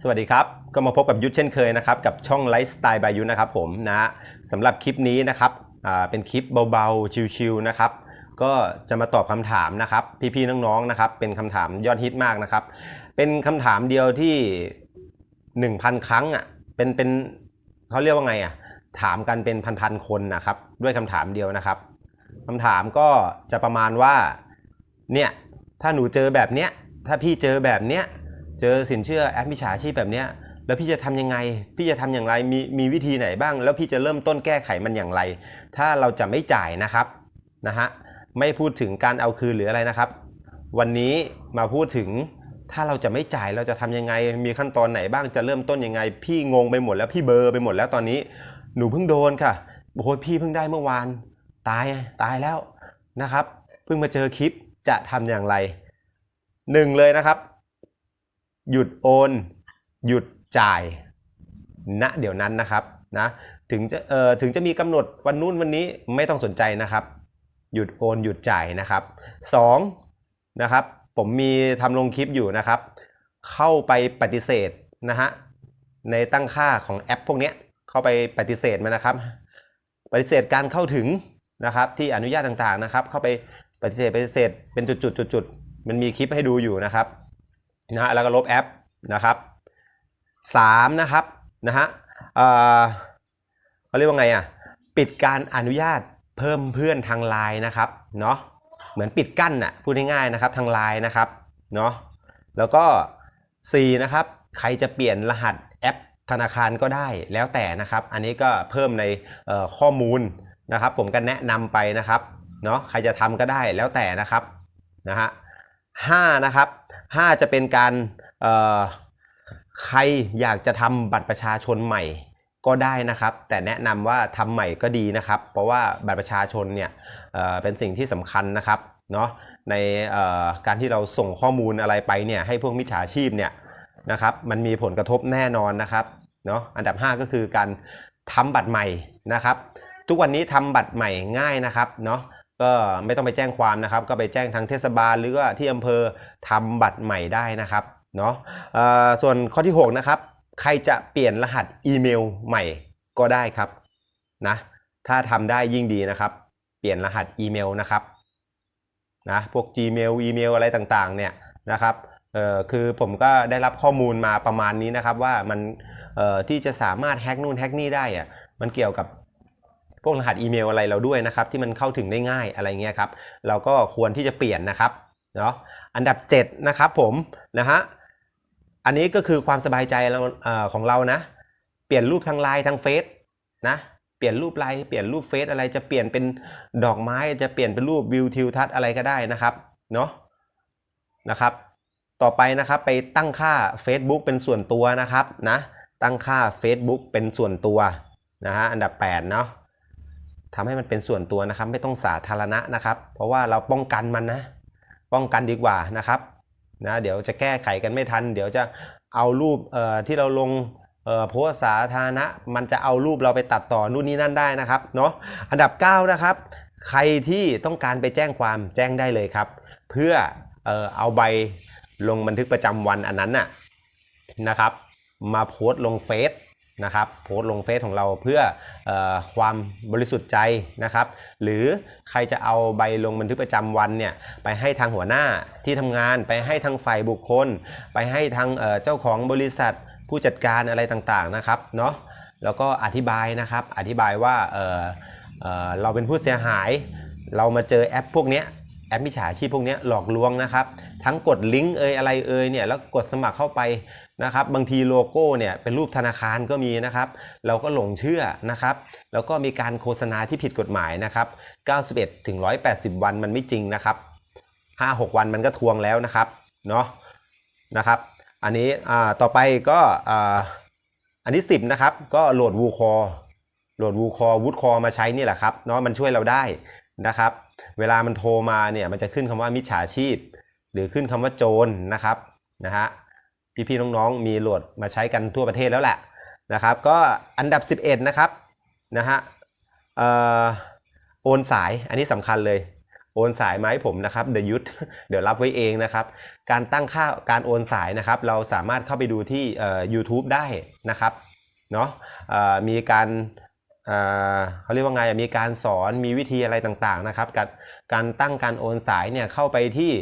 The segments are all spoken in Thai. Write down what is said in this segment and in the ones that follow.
สวัสดีครับ ก็มาพบกับยุทธเช่นเคยนะครับ กับช่องไลฟ์สไตล์บายยุทธนะครับผมนะสำหรับคลิปนี้นะครับเป็นคลิปเบาๆ ชิลๆนะครับ ก็จะมาตอบคำถามนะครับ พี่ๆน้องๆนะครับ เป็นคำถามยอดฮิตมากนะครับ เป็นคำถามเดียวที่ 1,000 ครั้งอะเป็นเป็นเขาเรียกว่าไงอะถามกันเป็นพันๆคนนะครับ ด้วยคำถามเดียวนะครับคำถามก็จะประมาณว่าเนี่ยถ้าหนูเจอแบบเนี้ยถ้าพี่เจอแบบเนี้ย เจอสินเชื่อแอปมิจฉาชีพแบบเนี้ยแล้วพี่จะทำยังไง พี่จะทำอย่างไร มีมีวิธีไหนบ้าง แล้วพี่จะเริ่มต้นแก้ไขมันอย่างไร ถ้าเราจะไม่จ่ายนะครับนะฮะ ไม่พูดถึงการเอาคืนหรืออะไรนะครับ วันนี้มาพูดถึงถ้าเราจะไม่จ่ายเราจะทำยังไง มีขั้นตอนไหนบ้าง จะเริ่มต้นยังไง พี่งงไปหมดแล้วพี่เบอร์ไปหมดแล้วตอนนี้ หนูเพิ่งโดนค่ะ โอ้โหพี่เพิ่งได้เมื่อวาน ตาย ตายแล้วนะครับ เพิ่งมาเจอคลิปจะทำอย่างไรหนึ่งเลยนะครับ หยุดโอน หยุดจ่ายณเดี๋ยวนั้นนะครับนะถึงจะเอ่อถึงจะมีกำหนดวันนู้นวันนี้ไม่ต้องสนใจนะครับ หยุดโอนหยุดจ่ายนะครับสองนะครับผมมีทำลงคลิปอยู่นะครับ เข้าไปปฏิเสธนะฮะในตั้งค่าของแอป พวกเนี้ยเข้าไปปฏิเสธมันะครับ ปฏิเสธการเข้าถึงนะครับ ที่อนุญาตต่างๆนะครับ เข้าไปปฏิเสธปฏิเสธเป็นจุดๆๆๆมันมีคลิปให้ดูอยู่นะครับ นะฮะแล้วก็ลบแอปนะครับสามนะครับนะฮะเอ่อเขาเรียกว่าไงอะปิดการอนุญาตเพิ่มเพื่อนทางไลน์นะครับเนาะเหมือนปิดกั้นน่ะพูดง่ายๆนะครับทางไลน์นะครับเนาะแล้วก็ 4 นะครับ ใครจะเปลี่ยนรหัสแอปธนาคารก็ได้แล้วแต่นะครับ อันนี้ก็เพิ่มในข้อมูลนะครับ ผมก็แนะนำไปนะครับเนาะใครจะทำก็ได้แล้วแต่นะครับนะฮะห้านะครับ 5 จะเป็นการใครอยากจะทำบัตรประชาชนใหม่ก็ได้นะครับ แต่แนะนำว่าทำใหม่ก็ดีนะครับ เพราะว่าบัตรประชาชนเนี่ยเเป็นสิ่งที่สำคัญนะครับเนาะในการที่เราส่งข้อมูลอะไรไปเนี่ยให้พวกมิจฉาชีพเนี่ยนะครับมันมีผลกระทบแน่นอนนะครับเนาะอันดับ 5 ก็คือการทำบัตรใหม่นะครับ ทุกวันนี้ทำบัตรใหม่ง่ายนะครับเนาะ ก็ไม่ต้องไปแจ้งความนะครับ ก็ไปแจ้งทางเทศบาลหรือว่าที่อำเภอทำบัตรใหม่ได้นะครับเนาะส่วนข้อที่6นะครับใครจะเปลี่ยนรหัสอีเมลใหม่ก็ได้ครับนะถ้าทำได้ยิ่งดีนะครับ เปลี่ยนรหัสอีเมลนะครับนะพวก Gmail อีเมลอะไรต่างๆเนี่ยนะครับเอ่อคือผมก็ได้รับข้อมูลมาประมาณนี้นะครับว่ามันเอ่อที่จะสามารถแฮ็กนู่นแฮ็กนี่ได้อะมันเกี่ยวกับ พวกรหัสอีเมลอะไรเราด้วยนะครับที่มันเข้าถึงได้ง่ายอะไรเงี้ยครับเราก็ควรที่จะเปลี่ยนนะครับเนาะอันดับ7นะครับผมนะฮะอันนี้ก็คือความสบายใจเราเอ่อของเรานะ เปลี่ยนรูปทางไลน์ทางเฟซนะเปลี่ยนรูปไลน์เปลี่ยนรูปเฟซอะไรจะเปลี่ยนเป็นดอกไม้จะเปลี่ยนเป็นรูปวิวทิวทัศน์อะไรก็ได้นะครับเนาะนะครับต่อไปนะครับไปตั้งค่า Facebook เป็นส่วนตัวนะครับนะตั้งค่า Facebook เป็นส่วนตัวนะฮะอันดับ8เนาะ ทำให้มันเป็นส่วนตัวนะครับ ไม่ต้องสาธารณะนะครับ เพราะว่าเราป้องกันมันนะ ป้องกันดีกว่านะครับนะเดี๋ยวจะแก้ไขกันไม่ทัน เดี๋ยวจะเอารูปเอ่อที่เราลงเอ่อโพสต์สาธารณะ มันจะเอารูปเราไปตัดต่อนู่นนี่นั่นได้นะครับเนาะอันดับ 9 นะครับ ใครที่ต้องการไปแจ้งความแจ้งได้เลยครับ เพื่อเอ่อเอาใบลงบันทึกประจำวันอันนั้นน่ะนะครับ มาโพสต์ลงเฟซ นะครับโพสต์ลงเฟซของเราเพื่อออความบริสุทธิ์ใจนะครับ หรือใครจะเอาใบลงบันทึกประจำวันเนี่ยไปให้ทางหัวหน้าที่ทำงาน ไปให้ทางฝ่ายบุคคล ไปให้ทางเเจ้าของบริษัทผู้จัดการอะไรต่างๆนะครับเนาะแล้วก็อธิบายนะครับอธิบายว่าเเเราเป็นผู้เสียหาย เรามาเจอแอปพวกนี้แอปมิจฉาชีพพวกนี้หลอกลวงนะครับ ทั้งกดลิงก์เอยอะไรเอยเนี่ยแล้วกดสมัครเข้าไป นะครับบางทีโลโก้เนี่ยเป็นรูปธนาคารก็มีนะครับ เราก็หลงเชื่อนะครับ แล้วก็มีการโฆษณาที่ผิดกฎหมายนะครับ 91ถึง180 วันมันไม่จริงนะครับ 5-6 วันมันก็ทวงแล้วนะครับเนาะนะครับ อันนี้ต่อไปก็อันที่ 10 นะครับ ก็โหลดวูคอโหลดวูคอวูดคอมาใช้นี่แหละครับเนาะมันช่วยเราได้นะครับ เวลามันโทรมาเนี่ยมันจะขึ้นคำว่ามิจฉาชีพ หรือขึ้นคำว่าโจรนะครับนะฮะ พี่ๆน้องๆมีโหลดมาใช้กันทั่วประเทศแล้วแหละนะครับ ก็อันดับ 11 นะครับนะฮะออโอนสายอันนี้สำคัญเลย โอนสายมาให้ผมนะครับเดยุทธเดี๋ยวรับไว้เองนะครับ การตั้งค่าการโอนสายนะครับ เราสามารถเข้าไปดูที่ YouTube ได้นะครับเนาะมีการเเขาเรียกว่าไงมีการสอนมีวิธีอะไรต่างๆนะครับ การการตั้งการโอนสายเนี่ยเข้าไปที่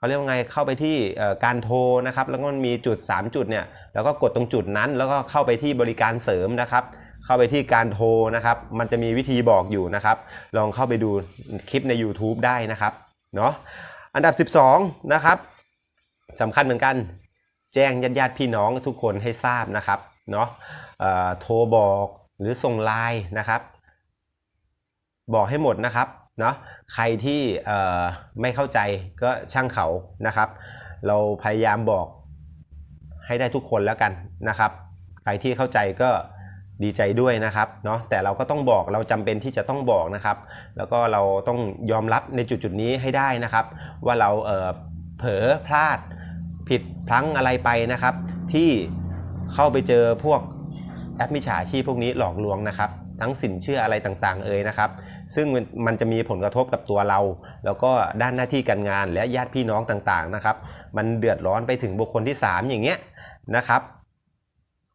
เขาเรียกว่าไงเข้าไปที่การโทรนะครับ แล้วก็มันมีจุด 3 จุดเนี่ยแล้วก็กดตรงจุดนั้น แล้วก็เข้าไปที่บริการเสริมนะครับ เข้าไปที่การโทรนะครับ มันจะมีวิธีบอกอยู่นะครับ ลองเข้าไปดูคลิปใน YouTube ได้นะครับเนาะอันดับ 12 นะครับสำคัญเหมือนกัน แจ้งญาติญาติพี่น้องทุกคนให้ทราบนะครับเนาะโทรบอกหรือส่งไลน์นะครับ บอกให้หมดนะครับเนาะ ใครที่ไม่เข้าใจก็ช่างเขานะครับ เราพยายามบอกให้ได้ทุกคนแล้วกันนะครับ ใครที่เข้าใจก็ดีใจด้วยนะครับเนาะแต่เราก็ต้องบอกเราจำเป็นที่จะต้องบอกนะครับ แล้วก็เราต้องยอมรับในจุดจุดๆนี้ให้ได้นะครับ ว่าเราเเผลอพลาดผิดพลั้งอะไรไปนะครับ ที่เข้าไปเจอพวกแอปมิจฉาชีพพวกนี้หลอกลวงนะครับ ทั้งสินเชื่ออะไรต่างๆเอ่ยนะครับ ซึ่งมันจะมีผลกระทบกับตัวเรา แล้วก็ด้านหน้าที่การงานและญาติพี่น้องต่างๆนะครับ มันเดือดร้อนไปถึงบุคคลที่ 3 อย่างเงี้ยนะครับ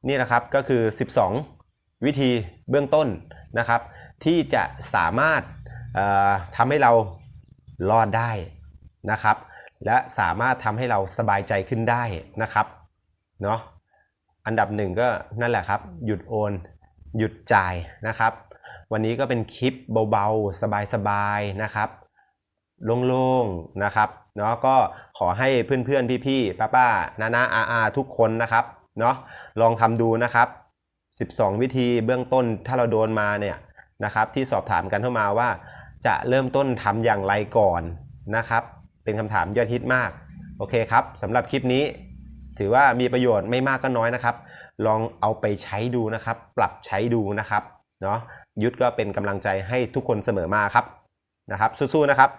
นี่นะครับก็คือ 12 วิธีเบื้องต้นนะครับ ที่จะสามารถทำให้เรารอดได้นะครับ และสามารถทำให้เราสบายใจขึ้นได้นะครับเนาะอันดับหนึ่งก็นั่นแหละครับ หยุดโอน หยุดจ่ายนะครับ วันนี้ก็เป็นคลิปเบาๆ สบายๆนะครับ โล่งๆนะครับเนาะก็ขอให้เพื่อนๆ พี่ๆป้าๆนานาอาอาทุกคนนะครับเนาะลองทำดูนะครับ 12 วิธีเบื้องต้นถ้าเราโดนมาเนี่ยนะครับที่สอบถามกันเข้ามาว่า จะเริ่มต้นทำอย่างไรก่อนนะครับ เป็นคำถามยอดฮิตมาก โอเคครับสำหรับคลิปนี้ ถือว่ามีประโยชน์ไม่มากก็น้อยนะครับ ลองเอาไปใช้ดูนะครับ ปรับใช้ดูนะครับเนาะยุทธก็เป็นกำลังใจให้ทุกคนเสมอมาครับนะครับสู้ๆนะครับ